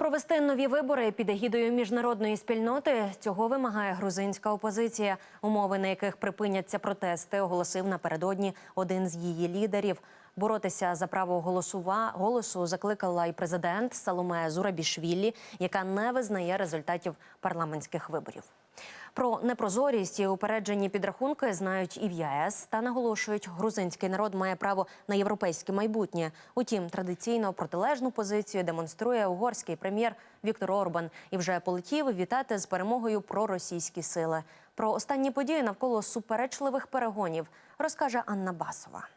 Провести нові вибори під егідою міжнародної спільноти цього вимагає грузинська опозиція. Умови, на яких припиняться протести, оголосив напередодні один з її лідерів. Боротися за право голосува голосу закликала і президент Саломе Зурабішвілі, яка не визнає результатів парламентських виборів. Про непрозорість і упереджені підрахунки знають і в ЄС та наголошують, грузинський народ має право на європейське майбутнє. Утім, традиційно протилежну позицію демонструє угорський прем'єр Віктор Орбан і вже полетів вітати з перемогою проросійські сили. Про останні події навколо суперечливих перегонів розкаже Анна Басова.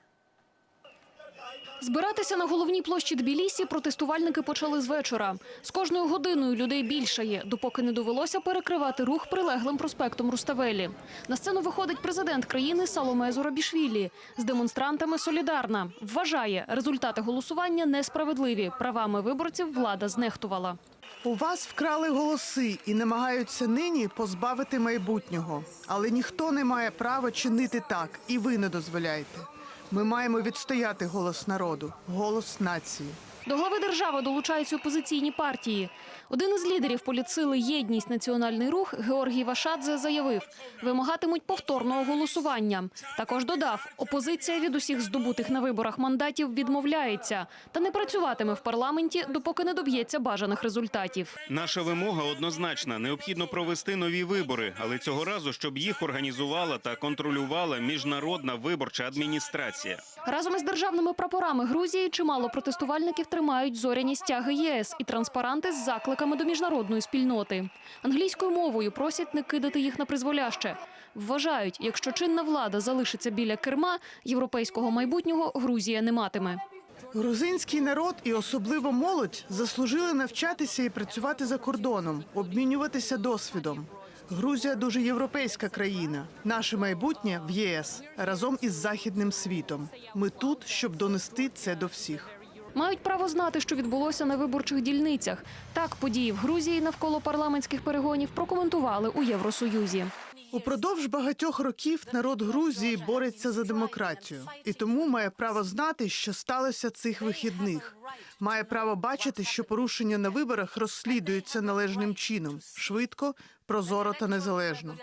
Збиратися на головній площі Тбілісі протестувальники почали з вечора. З кожною годиною людей більшає, допоки не довелося перекривати рух прилеглим проспектом Руставелі. На сцену виходить президент країни Саломе Зурабішвілі. З демонстрантами солідарна. Вважає, результати голосування несправедливі. Правами виборців влада знехтувала. У вас вкрали голоси і намагаються нині позбавити майбутнього. Але ніхто не має права чинити так, і ви не дозволяєте. Ми маємо відстояти голос народу, голос нації. До глави держави долучаються опозиційні партії. Один із лідерів політсили «Єдність. Національний рух Георгій Вашадзе заявив, вимагатимуть повторного голосування. Також додав, опозиція від усіх здобутих на виборах мандатів відмовляється та не працюватиме в парламенті, допоки не доб'ється бажаних результатів. Наша вимога однозначна: необхідно провести нові вибори, але цього разу, щоб їх організувала та контролювала міжнародна виборча адміністрація. Разом із державними прапорами Грузії чимало протестувальників тримають зоряні стяги ЄС і транспаранти з закликами до міжнародної спільноти. Англійською мовою просять не кидати їх на призволяще. Вважають, якщо чинна влада залишиться біля керма, європейського майбутнього Грузія не матиме. Грузинський народ і особливо молодь заслужили навчатися і працювати за кордоном, обмінюватися досвідом. Грузія дуже європейська країна. Наше майбутнє в ЄС разом із західним світом. Ми тут, щоб донести це до всіх. Мають право знати, що відбулося на виборчих дільницях. Так події в Грузії навколо парламентських перегонів прокоментували у Євросоюзі. Упродовж багатьох років народ Грузії бореться за демократію і тому має право знати, що сталося цих вихідних. Має право бачити, що порушення на виборах розслідуються належним чином, швидко, прозоро та незалежно.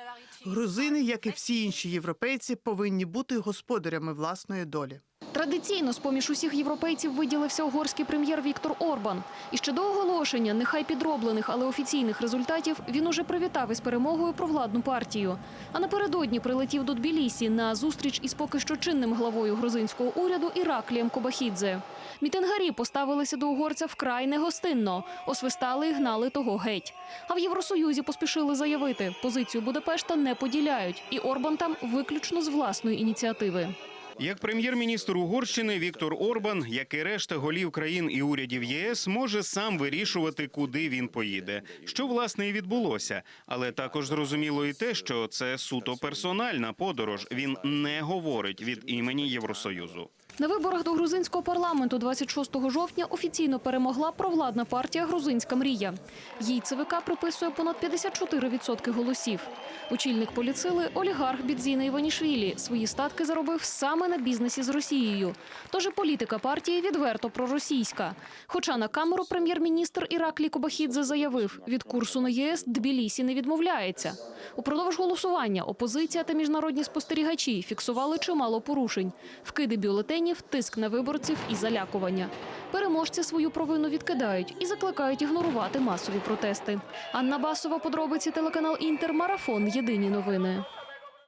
Грузини, як і всі інші європейці, повинні бути господарями власної долі. Традиційно з поміж усіх європейців виділився угорський прем'єр Віктор Орбан. І ще до оголошення, нехай підроблених, але офіційних результатів, він уже привітав із перемогою провладну партію. А напередодні прилетів до Тбілісі на зустріч із поки що чинним главою грузинського уряду Іраклієм Кобахідзе. Мітингарі поставилися до угорця вкрай негостинно, освистали і гнали того геть. А в Євросоюзі поспішили заявити, позицію Будапешта не поділяють, і Орбан там виключно з власної ініціативи. Як прем'єр-міністр Угорщини Віктор Орбан, як і решта голів країн і урядів ЄС, може сам вирішувати, куди він поїде, що власне і відбулося. Але також зрозуміло і те, що це суто персональна подорож. Він не говорить від імені Євросоюзу. На виборах до грузинського парламенту 26 жовтня офіційно перемогла провладна партія Грузинська мрія. Їй ЦВК приписує понад 54% голосів. Очільник поліцили олігарх Бідзіна Іванішвілі свої статки заробив саме на бізнесі з Росією. Тож і політика партії відверто проросійська. Хоча на камеру прем'єр-міністр Іраклі Кобахідзе заявив, від курсу на ЄС Тбілісі не відмовляється. Упродовж голосування опозиція та міжнародні спостерігачі фіксували чимало порушень: вкиди бюлетенів, тиск на виборців і залякування. Переможці свою провину відкидають і закликають ігнорувати масові протести. Анна Басова, подробиці телеканал Інтер, марафон. Єдині новини.